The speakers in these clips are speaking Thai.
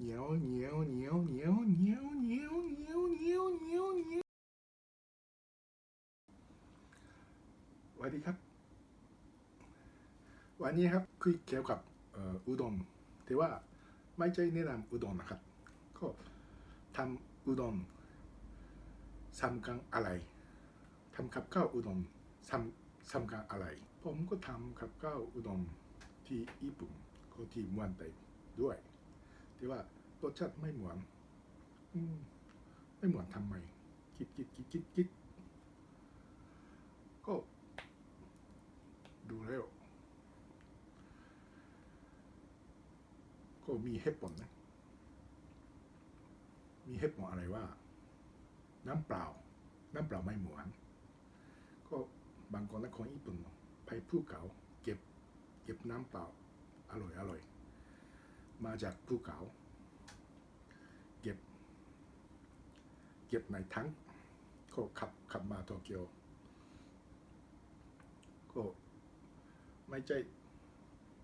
เหนียวเหนียวเหนียวเหนียวเหนียวเหนียวเหนียวเหนียวเหนียวเหนียวสวัสดีครับ วันนี้ครับคุยเกี่ยวกับอุด้งแต่ว่าไม่ใช่แนะนำอุด้งนะครับ ก็ทำอุด้งทำกันอะไรทำกับข้าวอุด้งทำทำกันอะไร ผมก็ทำกับข้าวอุด้งที่ญี่ปุ่นก็ที่มืองไทยด้วย ที่ว่ารสชาติไม่เหมือนอืมไม่เหมือนทำไมคิดคิดคิดคิดคิดก็ ดูแล้วก็มีเหตุผลนะ มีเหตุผลอะไรว่า น้ำเปล่า น้ำเปล่าไม่เหมือนก็บางคนและคนญี่ปุ่นไปภูเขาเก็บ เก็บน้ำเปล่า อร่อยอร่อย มาจากภูเขา เก็บ เก็บในทั้งก็ขับขับมาโตเกียวก็ไม่ใช่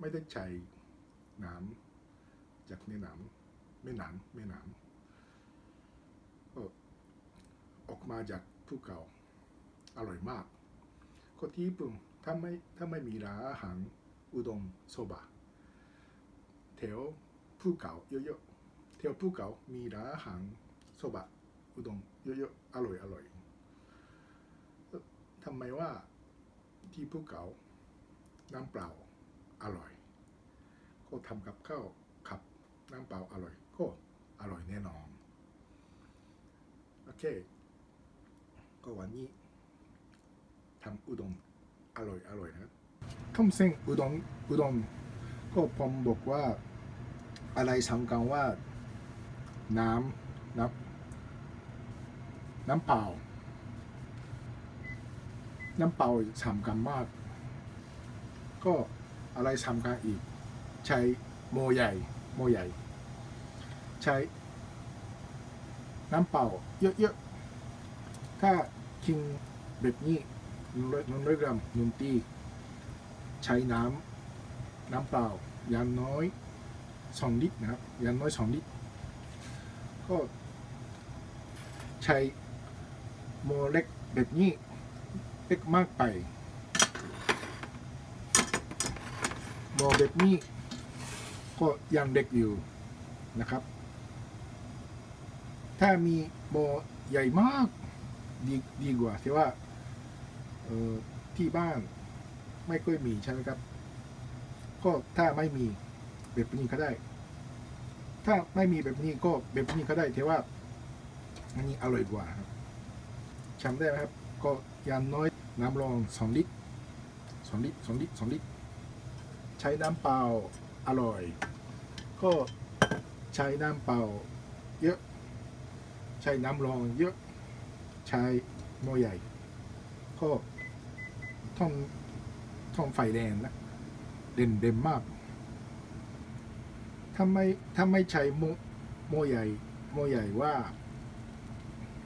ไม่ได้ใช้น้ำจากในน้ำไม่น้ำไม่น้ำก็ออกมาจากภูเขาอร่อยมาก ก็ที่ญี่ปุ่นถ้าไม่ถ้าไม่มีร้านอาหารอุด้งโซบะ แถวภูเขาเยอะๆแถวภูเขามีร้านอาหารโซบะอุดงเยอะๆอร่อยอร่อยทำไมว่าที่ภูเขาน้ำเปล่าอร่อย ก็ทำกับข้าวขับน้ำเปล่าอร่อย ก็อร่อยแน่นอนโอเค ก็วันนี้ทำอุดงอร่อยอร่อยนะครับทำเส้นอุดงอุดง ก็ผมบอกว่าอะไรสำคัญว่าน้ำน้ำน้ำเปล่า น้ำเปล่าสำคัญมาก ก็อะไรสำคัญอีก ใช้โมใหญ่โมใหญ่ ใช้น้ำเปล่าเยอะๆ ถ้ากินแบบนี้หนึ่งร้อยกรัมหนึ่งตีใช้น้ำ น้ำเปล่าอย่างน้อยสองลิตรนะครับอย่างน้อยสองลิตร ก็ใช้โมเล็กแบบนี้เล็กมากไปโมแบบนี้ก็ยังเด็กอยู่นะครับ ถ้ามีโมใหญ่มากดีดีกว่าที่ว่าที่บ้านไม่ค่อยมีใช่ไหมครับ ก็ถ้าไม่มีแบบนี้ก็ได้ ถ้าไม่มีแบบนี้ก็แบบนี้ก็ได้แต่ว่า อันนี้อร่อยกว่าครับจำได้ไหมครับ ก็อยางน้อยน้ำรองสองลิตรสองลิตรสองลิตรสองลิตร ใช้น้ำเปล่าอร่อย ก็ใช้น้ำเปล่าเยอะ ใช้น้ำรองเยอะ ใช้หม้อใหญ่ ก็ต้องต้องไฟแรงนะ เด่นเด่นมากถ้าไม่ถ้าไม่ใช้โมโมใหญ่ โมใหญ่ว่า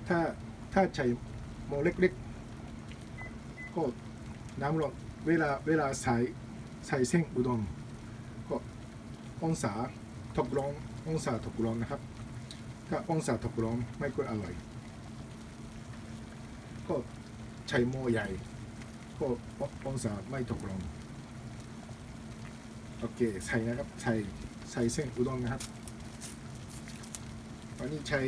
ถ้าถ้าใช้โมเล็กๆ ก็น้ำร้อนเวลาเวลาใส่ใส่เส้นอุด้งก็องศาทกร้อนองศาทกร้อนนะครับ ถ้าองศาทกร้อนไม่ค่อยอร่อยก็ใช้โมใหญ่ ก็องศาไม่ตกลง โอเคใส่นะครับใส่ใส่เส้นอุด้งนะครับตอนนี้ใช้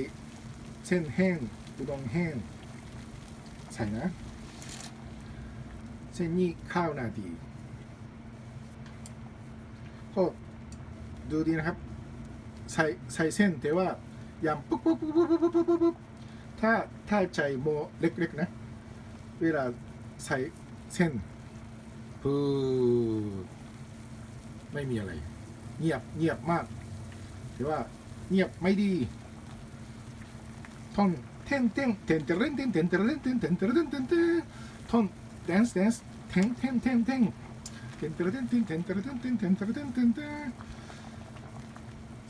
เส้นแห้งอุด้งแห้ง ใส่นะ เส้นนี้ข้าวนาดีก็ดูดีนะครับ ใส่ใส่เส้นแต่ว่ายำปุ๊บปุ๊บปุ๊บปุ๊บปุ๊บปุ๊บปุ๊บถ้าถ้าใจโมเล็กๆนะ เวลาใส่เส้นปุ๊บ ไม่มีอะไร เงียบเงียบมากถือว่า เงียบไม่ดีท่อนเท่นเท่นเท่นเท่นเท่นเท่นเท่นเท่นเท่นเท่นเท่นเท่นเท่นท่อนแดนซ์แดนซ์เท่นเท่นเท่นเท่นเท่นเท่นเท่นเท่นเท่นเท่นเท่นเท่นเท่นเท่นเท่นเท่นเท่น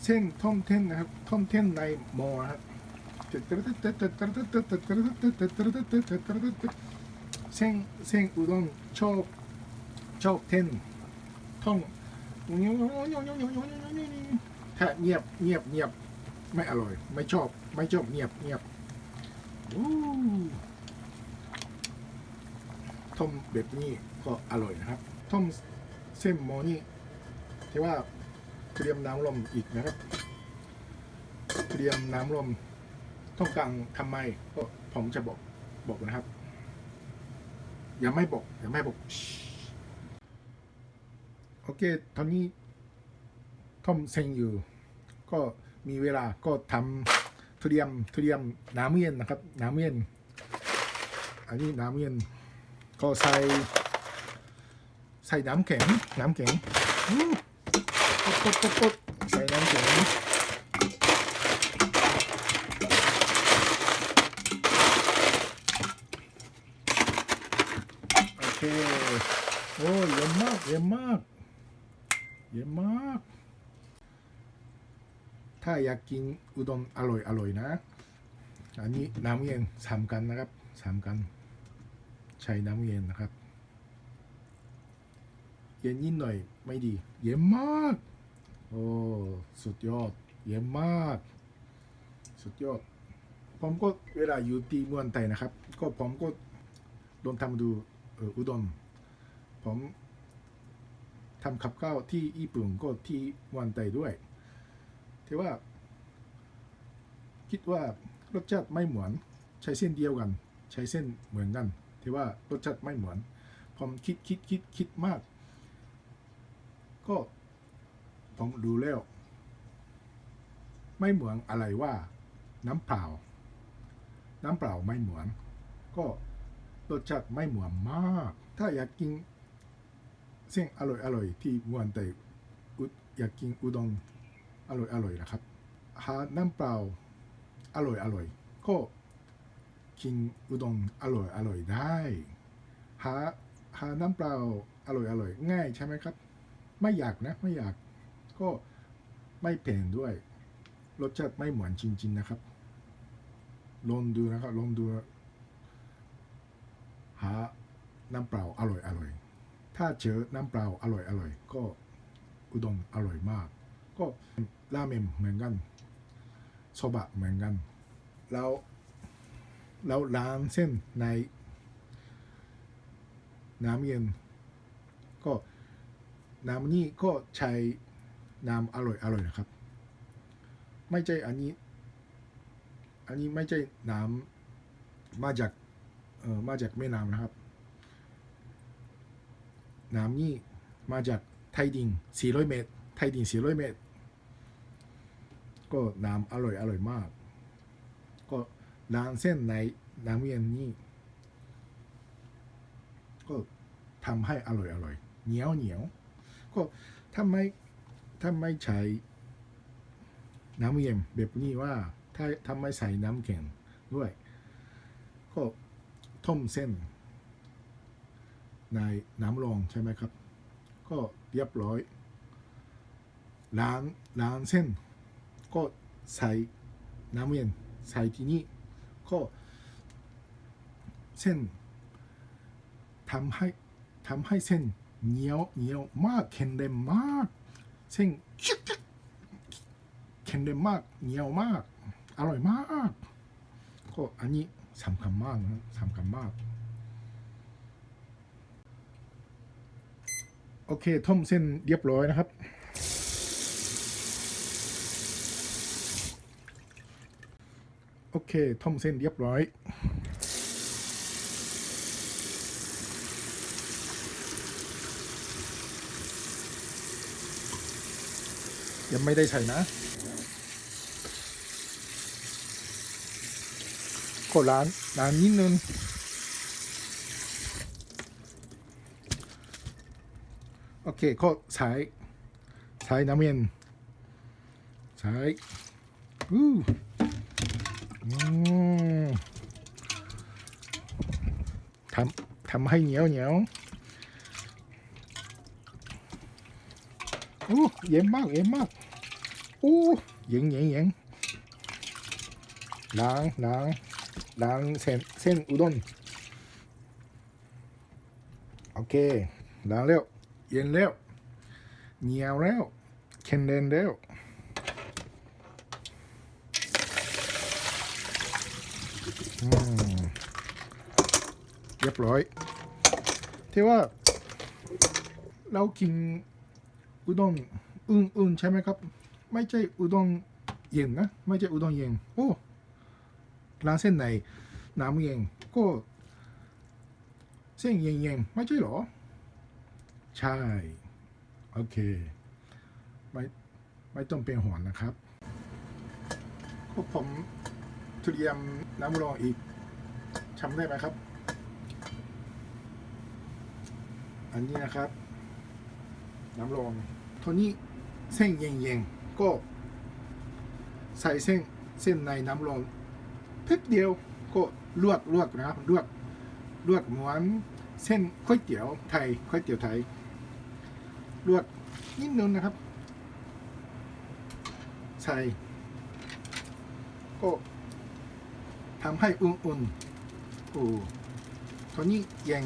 เส้นท่อนเท่นนะครับท่อนเท่นในโมนะครับเส้นเส้นอุด้งชอบชอบเท่นท่องแท ถ้าเงียบเงียบเงียบ ไม่อร่อย ไม่ชอบ ไม่ชอบเงียบเงียบอู้ต้มแบบนี้ก็อร่อยนะครับต้มเส้นหมอนี่ที่ว่าเตรียมน้ำลมอีกนะครับ เตรียมน้ำลมต้องการทำไมก็ผมจะบอกบอกนะครับ อย่าไม่บอกอย่าไม่บอก โอเคตอนนี้ท่อมเซ็งอยู่ ก็มีเวลาก็ทำทุเรียมเรียมน้ำเย็นนะครับน้ำเย็นอันนี้น้ำเย็นก็ใส่ใส่น้ำแข็งน้ำแข็งปุ๊บปุ๊บปุ๊บใส่น้ำแข็งโอเค โอ้ยเย็นมากเย็นมาก เย็นมาก ถ้าอยากกินอุด้งอร่อยอร่อยนะ อันนี้น้ำเย็นสามกันนะครับสามกัน ใช้น้ำเย็นนะครับ เย็นนิดหน่อยไม่ดี เย็นมาก โอ้สุดยอด เย็นมาก สุดยอด ผมก็เวลาอยู่ที่เมืองไทยนะครับ ก็ผมก็ลองทำดูอออุด้งผม ทำขับข้าวที่ญี่ปุ่นก็ที่เมืองไทยด้วยแต่ว่า คิดว่ารสชาติไม่เหมือนใช้เส้นเดียวกัน ใช้เส้นเหมือนกันแต่ว่ารสชาติไม่เหมือนผมคิดคิดคิดคิดมาก ก็ผมดูแล้ว ไม่เหมือนอะไรว่า น้ำเปล่า น้ำเปล่าไม่เหมือน ก็รสชาติไม่เหมือนมาก ถ้าอยากกิน เส้นอร่อยอร่อยที่มืองไทยอุอยากกินอุด้งอร่อยอร่อยนะครับหาน้ำเปล่าอร่อยอร่อยก็กินอุด้งอร่อยอร่อยได้หาหาน้ำเปล่าอร่อยอร่อยง่ายใช่ไหมครับ ไม่อยากนะไม่อยากก็ไม่แพงด้วย รสชาติไม่เหมือนจริง ๆ นะครับ ลองดูนะครับลองดูหาน้ำเปล่าอร่อยอร่อย ถ้าเจอน้ำเปล่าอร่อยอร่อยก็อุด้งอร่อยมาก ก็ราเมนเหมือนกันโซบะเหมือนกัน แล้วแล้วร้านเส้นในน้ำเย็น ก็น้ำนี้ก็ใช้น้ำอร่อยอร่อยนะครับ ไม่ใช่อันนี้ อันนี้ไม่ใช่น้ำมาจากเอ่อมาจากแม่น้ำนะครับ น้ำนี้มาจากไทยดิน400 เมตร ไทยดิน400 เมตร ก็น้ำอร่อยอร่อยมาก ก็ร้านเส้นในน้ำเย็นนี้ก็ทำให้อร่อยอร่อยเหนียวเหนียวก็ถ้าไม่ถ้าไม่ใช้น้ำเย็นแบบนี้ว่าถ้าถ้าไมใส่น้ำแข็งด้วย ก็ต้มเส้น ในน้ำรองใช่ไหมครับ ก็เรียบร้อย ล้างล้างเส้น ก็ใส่น้ำเย็นใส่ที่นี่ก็เส้นทำให้ทำให้เส้นเหนียวเหนียวมากแข็งแรงมาก เส้นแข็งแรงมากเหนียวมาก อร่อยมาก ก็อันนี้สำคัญมากนะสำคัญมาก โอเคท่อมเส้นเรียบร้อยนะครับ โอเคท่อมเส้นเรียบร้อย ยังไม่ได้ใส่นะ ก็ร้านร้านนิดนึง เคก็ใช้ใช้น้ำเย็นใช้อู้ทำทำให้เหนียวเหนียวอู้เย็นมากเย็นมากอู้เย็นเย็นเย็นล้างล้างล้างเส้นเส้นอุด้งโอเคล้างแล้ว เย็นแล้วเหนียวแล้วเค็มเดนแล้วเรียบร้อย ที่ว่า เรากินอุด้งอึ้งอึ้งใช่ไหมครับ ไม่ใช่อุด้งเย็นนะ ไม่ใช่อุด้งเย็นโอ้ร้านเส้นไหนน้ำเย็นก็เส้นเย็นเย็นไม่ใช่หรอ ใช่ โอเค ไม่ไม่ต้องเป็นห่วงนะครับก็ผมเตรียมน้ำรองอีกทำได้ไหมครับ อันนี้นะครับ น้ำรองตัวนี้เส้นเย็นๆก็ ใส่เส้นเส้นในน้ำรองเพ็กเดียวก็ลวกลวกนะครับลวกลวกเหมือนเส้นก๋วยเตี๋ยวไทยก๋วยเตี๋ยวไทย ลวกนิดนึงนะครับ ใส่ ก็ทำให้อุ่นๆโอ้ตัวนี้เย็น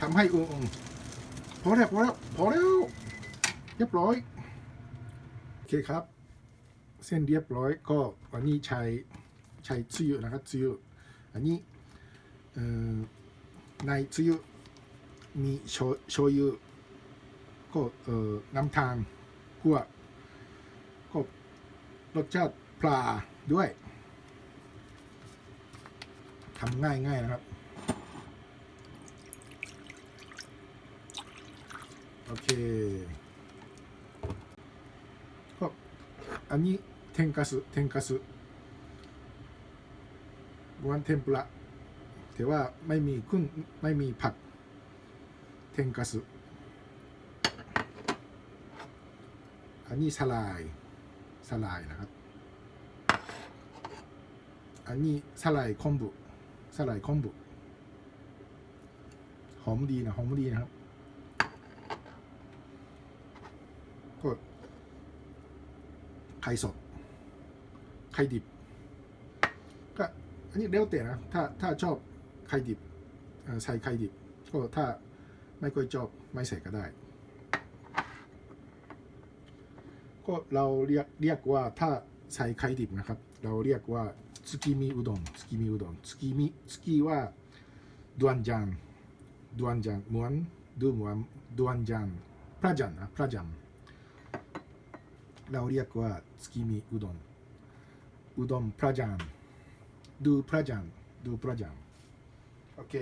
ทำให้อุ่นๆพอแล้วพอแล้วพอแล้ว เรียบร้อย โอเคครับ เส้นเรียบร้อยก็วันนี้ใช้ใช้ซีอิ๊วนะครับซีอิ๊วอันนี้ในซีอิ๊วมีโชโชยุ ก็เออนำตาลกัวก็รสชาติปลาด้วยทำง่ายง่ายๆนะครับ โอเค ก็อันนี้เทนคัสเทนคัสวันเทมปุระแต่ว่าไม่มีขึ้นไม่มีผักเทนคัส อันนี้สลายสลายนะครับ อันนี้สลายคอมบุสลายคอมบุหอมดีนะหอมดีนะครับก็ไข่สดไข่ดิบ ก็อันนี้เร็วแต่นะ ถ้าถ้าชอบไข่ดิบใส่ไข่ดิบ ก็ถ้าไม่ค่อยชอบไม่ใส่ก็ได้ ก็เราเรียกเรียกว่าถ้าใส่ไข่ดิบนะครับ เราเรียกว่าสกิมิอุด้งสกิมิอุด้งสกิมิสกิว่าดวนจันดวนจันเหมือนดูเหมือนดวนจันพระจันนะพระจันเราเรียกว่าสกิมิอุด้งอุด้งพระจันดูพระจันดูพระจันโอเค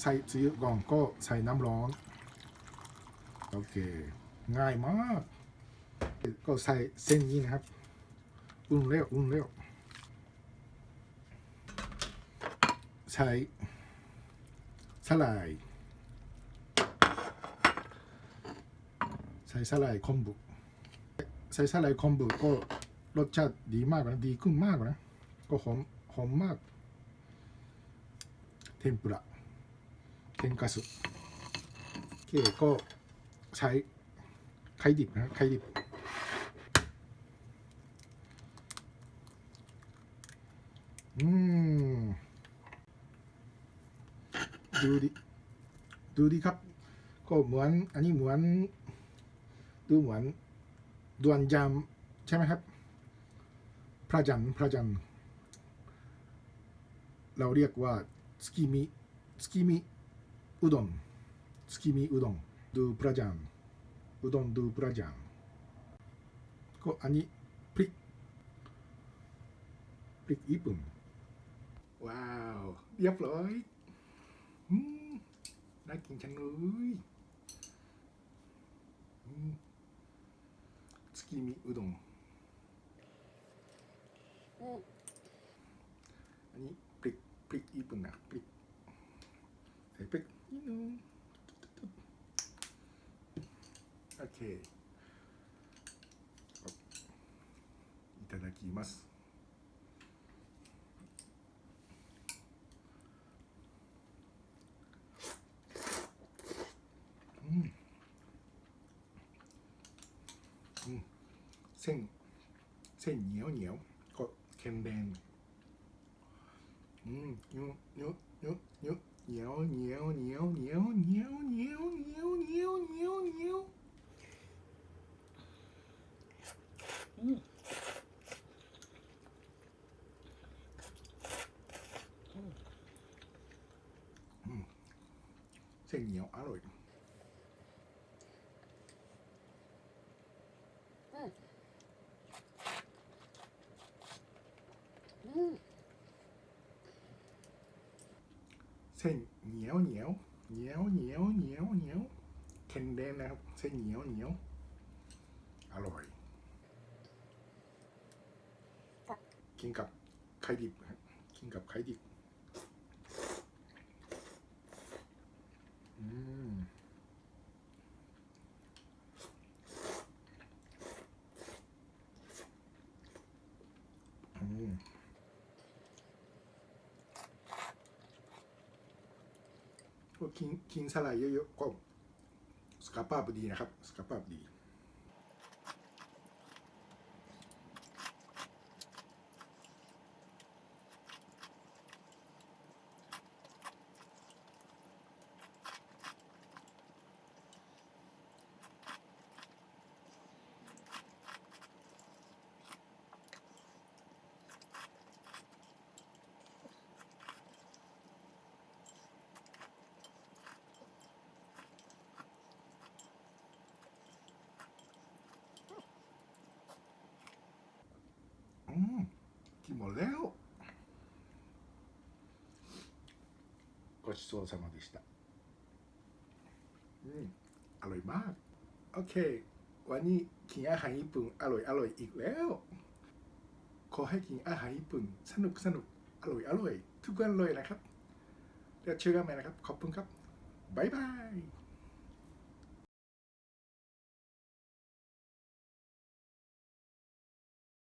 ใส่ซีอิ๊วก่อนก็ใส่น้ำร้อน โอเค ง่ายมาก ก็ใส่เส้นนี้นะครับ อุ่นเร็วอุ่นเร็วใช้สลาย ใส่สลายคอมบุใส่สลายคอมบุก็รสชาติดีมากนะดีขึ้นมากนะ ก็หอมหอมมาก เทมปุระเทนคัสโอเคก็ใช้ไข่ดิบนะไข่ดิบ อืม ดูดิ ดูดิครับ ก็เหมือน อันนี้เหมือน ดูเหมือนดวนจามใช่ไหมครับ พระจันทร์พระจันทร์เราเรียกว่าสกิมิสกิมิอุด้งสกิมิอุด้งดูพระจันทร์อุดงดูพระจันทร์ก็อันนี้พริกพริกญี่ปุ่น ว้าว เรียบร้อยอืมน่ากินจังเลยอืมสกิมิอุด้งอันนี้พริกพริกญี่ปุ่นนะพริกใส่พริกนิดนึงโอเค เส้น เส้นเหนียวเหนียวก็เค็มแดงอืมเนียวเหนียวเหนียวเหนียวเหนียวเหนียวเหนียวเหนียวเหนียวเหนียวเหนียวเหนียวเหนียว อื เส้นเหนียวอร่อย อืม เส้นเหนียวเหนียวเหนียวเหนียวเหนียวเหนียวเคนเดนนะครับเส้นเหนียวเหนียวอร่อย กินกับไข่ดิบนะครับกินกับไข่ดิบอืมอืม ก็กินกินสลายเยอะๆก็สกาปาพอดีนะครับสกาปาพดี ちそうさまでした。うん、อร่อยมาก โอเค วันนี้กินอาหารญี่ปุ่นอร่อยอร่อยอีกแล้ว ขอให้กินอาหารญี่ปุ่นสนุกสนุกอร่อยอร่อยทุกวันเลยนะครับ แล้วเชื่กันไหมนะครับ ขอบคุณครับบาย